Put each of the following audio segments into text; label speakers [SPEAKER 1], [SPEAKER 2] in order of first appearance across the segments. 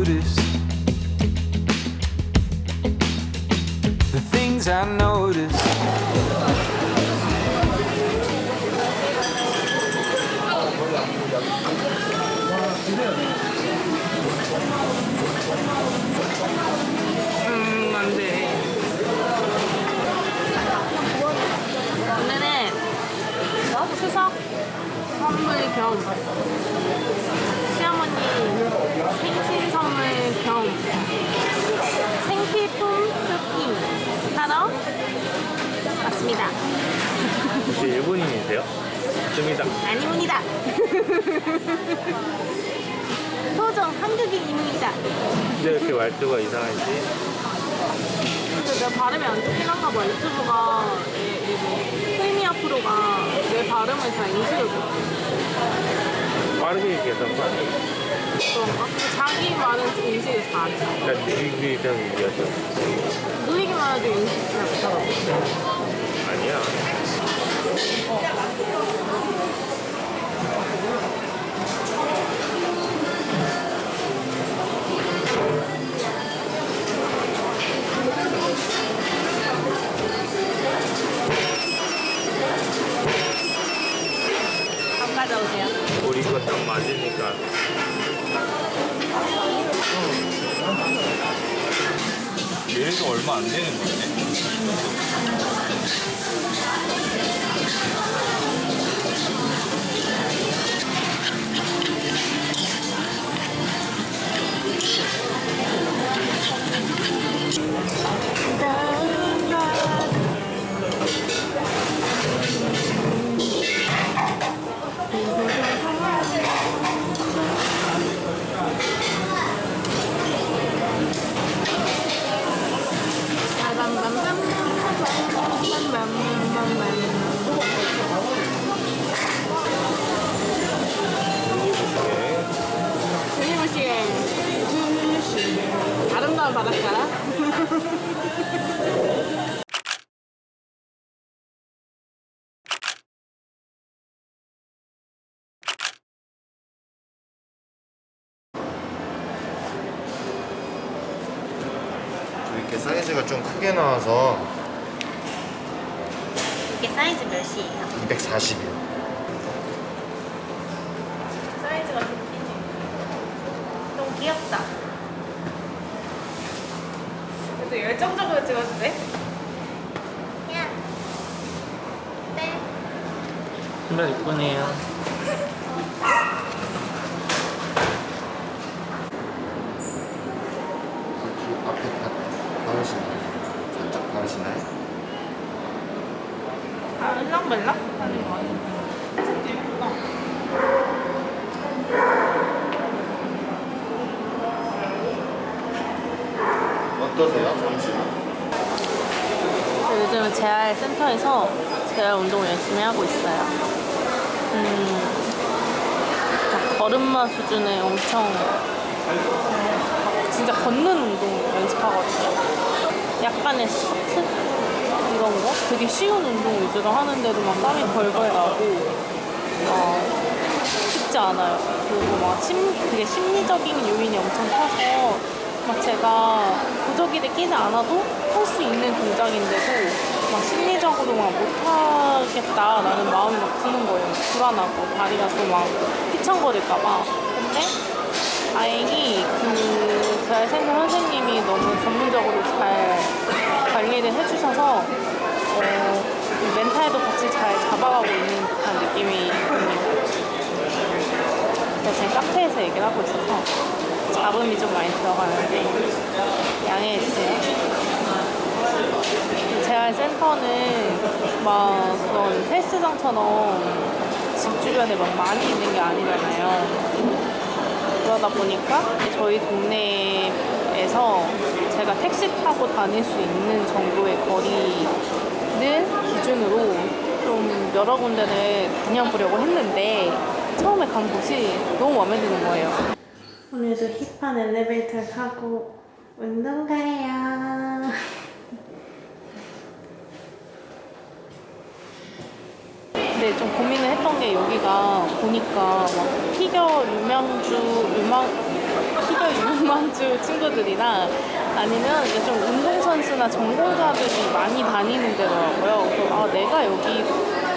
[SPEAKER 1] notice. The things I notice.
[SPEAKER 2] 근데 이렇게 말투가 이상하지?
[SPEAKER 3] 근데 내가 발음이 안 좋긴 한가 봐. 유튜브가 이- 이거 프리미어 프로가 내 발음을 잘 인식을 못해.
[SPEAKER 2] 빠르게 얘기하던 거 아니에요?
[SPEAKER 3] 그런가? 자기 말은 인식을 잘해.
[SPEAKER 2] 그러니까 느리게 얘기하죠.
[SPEAKER 3] 느리기만 해도 인식 잘 못하더라고.
[SPEAKER 2] 아니야.
[SPEAKER 3] 밥
[SPEAKER 4] 좀 크게 나와서
[SPEAKER 3] 이게 사이즈 몇이에요?
[SPEAKER 4] 240이요.
[SPEAKER 3] 사이즈가 좋긴 해 너무 귀엽다 그래도 열정적으로 찍어도 돼? 야 네.
[SPEAKER 2] 신발 이쁘네요.
[SPEAKER 4] 이렇게 앞에 다 다르시나요? 다르시나요?
[SPEAKER 3] 아, 을랑말랑 하는 거 같아. 진짜 예쁘다.
[SPEAKER 4] 어떠세요, 점심?
[SPEAKER 3] 요즘 재활 센터에서 재활 운동 열심히 하고 있어요. 음, 막 걸음마 수준의 엄청 막 진짜 걷는 운동 연습하거든요. 약간의 스쿼트 이런 거 되게 쉬운 운동 위주로 하는데도 막 땀이 벌벌 나고 어, 쉽지 않아요. 그리고 막 심, 되게 심리적인 요인이 엄청 커서 막 제가 보조기를 끼지 않아도 할 수 있는 동작인데도 막 심리적으로 막 못하겠다라는 마음이 막 드는 거예요. 불안하고 다리가 또 막 휘청거릴까봐. 근데 다행히 그 재활센터 선생님이 너무 전문적으로 잘 관리를 해주셔서 어, 이 멘탈도 같이 잘 잡아가고 있는 듯한 느낌이 듭니다. 제가 지금 카페에서 얘기를 하고 있어서 잡음이 좀 많이 들어가는데 양해해 주세요. 재활센터는 막 그런 헬스장처럼 집 주변에 막 많이 있는 게 아니잖아요. 그러다 보니까 저희 동네에서 제가 택시 타고 다닐 수 있는 정도의 거리를 기준으로 좀 여러 군데를 다녀보려고 했는데 처음에 간 곳이 너무 마음에 드는 거예요. 오늘도 힙한 엘리베이터를 타고 운동 가요. 근데 좀 고민을 했던 게 여기가 보니까 막 피겨 유명주 유명 수별 유망주 친구들이나 아니면 이제 좀 운동선수나 전공자들이 많이 다니는 데더라고요. 그래서 아, 내가 여기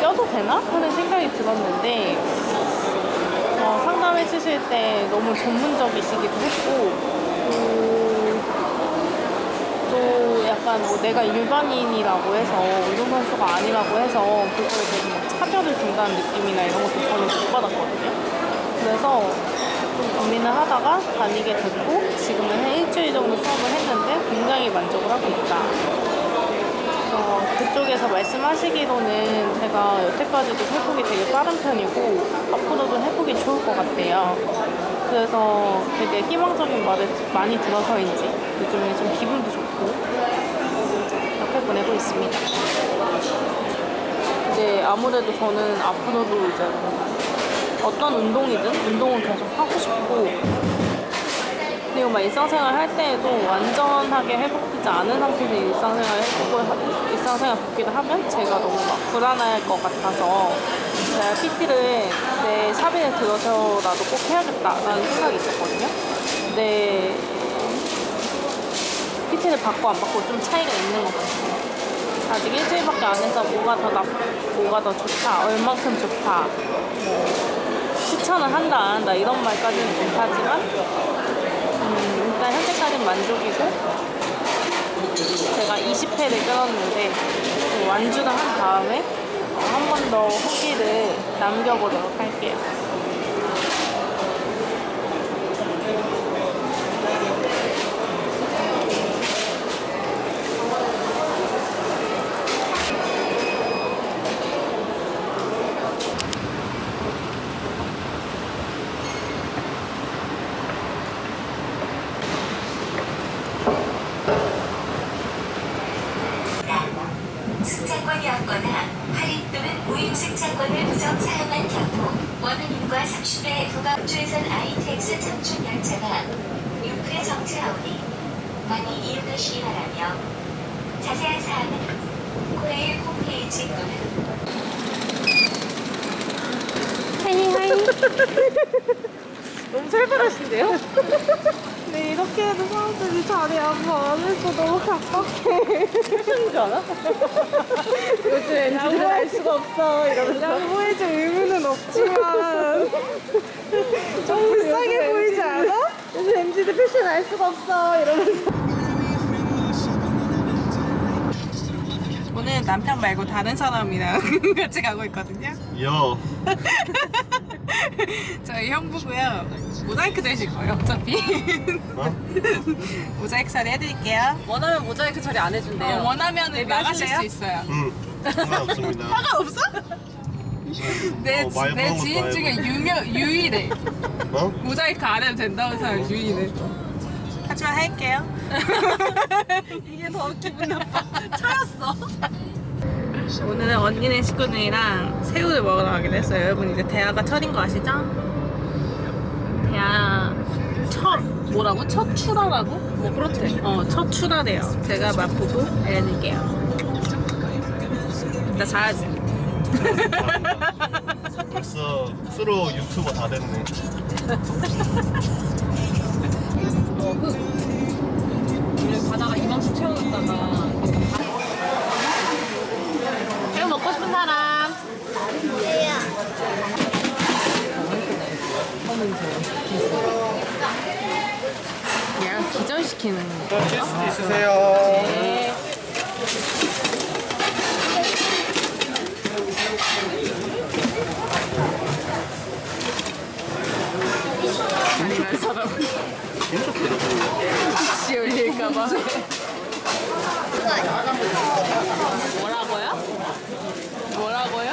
[SPEAKER 3] 껴도 되나? 하는 생각이 들었는데 어, 상담해 주실 때 너무 전문적이시기도 했고 또, 또 약간 뭐 내가 일반인이라고 해서 운동선수가 아니라고 해서 대해서 막 차별을 준다는 느낌이나 이런 것도 전혀 못 받았거든요. 그래서 좀 고민을 하다가 다니게 됐고 지금은 한 일주일 정도 수업을 했는데 굉장히 만족을 하고 있다. 어, 그쪽에서 말씀하시기로는 제가 여태까지도 회복이 되게 빠른 편이고 앞으로도 회복이 좋을 것 같대요. 그래서 되게 희망적인 말을 듣- 많이 들어서인지 요즘에 좀 이렇게 보내고 있습니다. 이제 아무래도 저는 앞으로도 이제 어떤 운동이든 운동을 계속 하고 싶고 그리고 막 일상생활 할 때에도 완전하게 회복되지 않은 상태에서 일상생활 회복을 하- 일상생활 복귀를 하면 제가 너무 막 불안할 것 같아서 제가 PT를 내 샵에 들어서라도 꼭 해야겠다라는 생각이 있었거든요. 근데 PT를 받고 안 받고 좀 차이가 있는 것 같아요. 아직 일주일밖에 안 해서 뭐가 더 나, 뭐가 더 좋다, 얼만큼 좋다, 뭐 추천을 한다, 안 한다 이런 말까지는 못하지만 음, 일단 현재까지는 만족이고 제가 20회를 끊었는데 그 완주를 한 다음에 한 번 더 후기를 남겨보도록 할게요.
[SPEAKER 5] 승차권이었거나 할인 또는 무임 승차권을 무정 사용한 경우 원어민과 30회 부가 최선 ITX 청춘 열차가 6회 정차하오니 많이 이용하시기 바라며 자세한 사항은 코레일 홈페이지 또는
[SPEAKER 3] 너무 살벌하신데요? 네, 이렇게 해도 사람들이 자리 안봐 안 해서 너무 답답해. 무슨 줄 알아? 요즘 MZ들 알 수가 없어. 이러면서. 양보해줄 의무는 없지만. 좀 불쌍해 보이지 않아? 요즘 MZ들 패션 알 수가 없어. 이러면서. 오늘 남편 말고 다른 사람이랑 같이 가고 있거든요.
[SPEAKER 4] 여.
[SPEAKER 3] 저희 형부고요. 모자이크 되실 거예요, 어차피.
[SPEAKER 4] 어?
[SPEAKER 3] 모자이크 처리 해드릴게요.
[SPEAKER 6] 원하면 모자이크 처리 안 해준대요.
[SPEAKER 3] 어, 원하면 나가실 수 있어요.
[SPEAKER 4] 응. 상관없습니다.
[SPEAKER 3] 상관없어? 내,
[SPEAKER 4] 어,
[SPEAKER 3] 말내 지인 중에. 유명, 유일해.
[SPEAKER 4] 어?
[SPEAKER 3] 모자이크 안 해도 된다는 사람 유일해. 하지만 할게요.
[SPEAKER 6] 이게 더 기분 나빠. 차였어.
[SPEAKER 3] 오늘은 언니네 식구들이랑 새우를 먹으러 가기로 했어요. 여러분 이제 대하가 철인 거 아시죠? 대하 첫 뭐라고? 첫 출하라고? 뭐 그렇대. 어, 첫 출하래요. 제가 맛보고 알려드릴게요. 나 자야지.
[SPEAKER 4] 벌써 프로 유튜버 다 됐네.
[SPEAKER 6] 원래 바다가 이만큼 채워놨다가
[SPEAKER 3] 새우 먹고 싶은 사람. 그냥 기절시키는 거.
[SPEAKER 4] 실수 있으세요?
[SPEAKER 3] 네. 아니면 사람 씨 올릴까봐. 뭐라고요? 뭐라고요?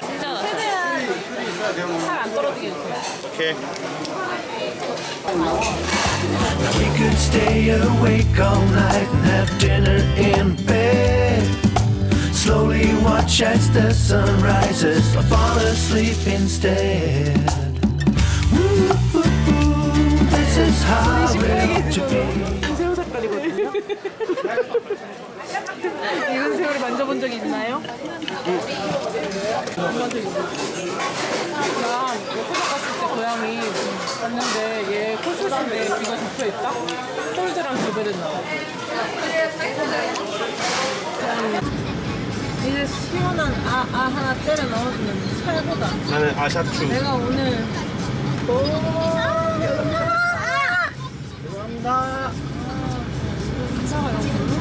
[SPEAKER 3] 진짜 최대한 살 안 떨어지게 해주세요.
[SPEAKER 4] 오케이.
[SPEAKER 7] We could stay awake all night and have dinner in bed. Slowly watch as the sun rises or fall asleep instead.
[SPEAKER 3] 새우 색깔이거든요.
[SPEAKER 8] 이런 새우를 만져본 적이 있나요? 안 만져 있어요. 나 옆에서 갔을 때 고양이 봤는데 얘 코숏인데 귀가 접혀 있다? 홀드랑 구별했나 봐. 이제 시원한 아, 아 하나 때려 넣어주면 최고다.
[SPEAKER 9] 나는 아샤추.
[SPEAKER 8] 내가 오늘 여기 모르네. 살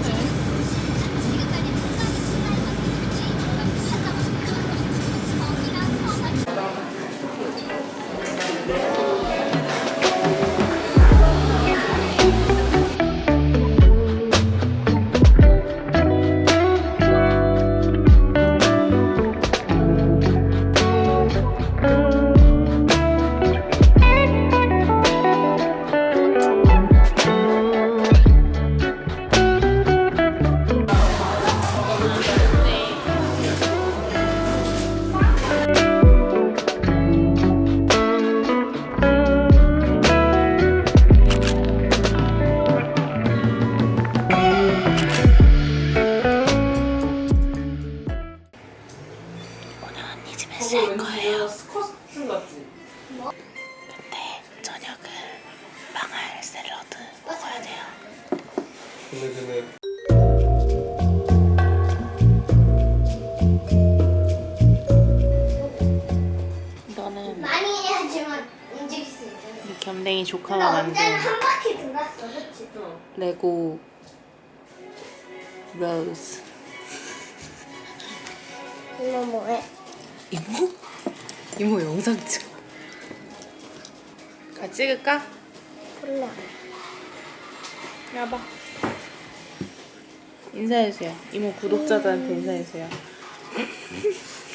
[SPEAKER 8] 겸댕이
[SPEAKER 10] 나
[SPEAKER 8] 조카가 만든
[SPEAKER 10] 언제는 한 바퀴 돌았어, 그치?
[SPEAKER 8] 레고 로즈.
[SPEAKER 10] 이거 뭐해?
[SPEAKER 8] 이모? 이모 영상 찍어. 같이 찍을까?
[SPEAKER 10] 몰라.
[SPEAKER 8] 야봐. 인사해주세요. 이모 구독자들한테 인사해주세요.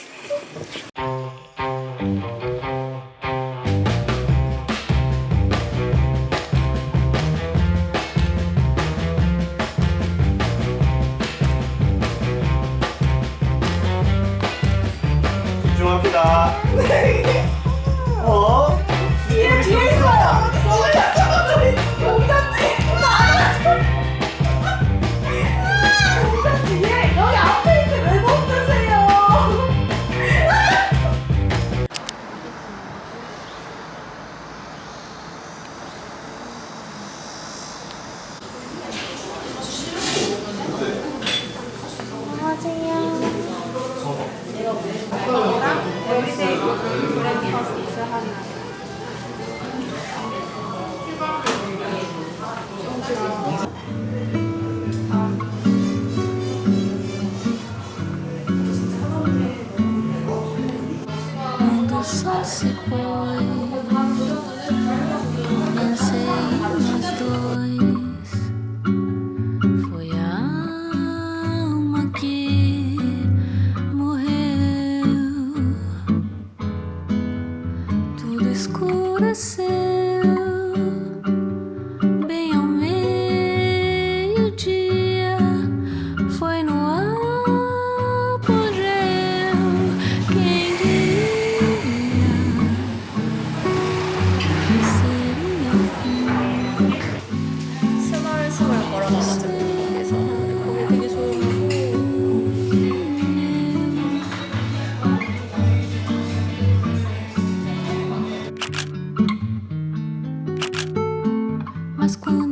[SPEAKER 8] más
[SPEAKER 3] cuando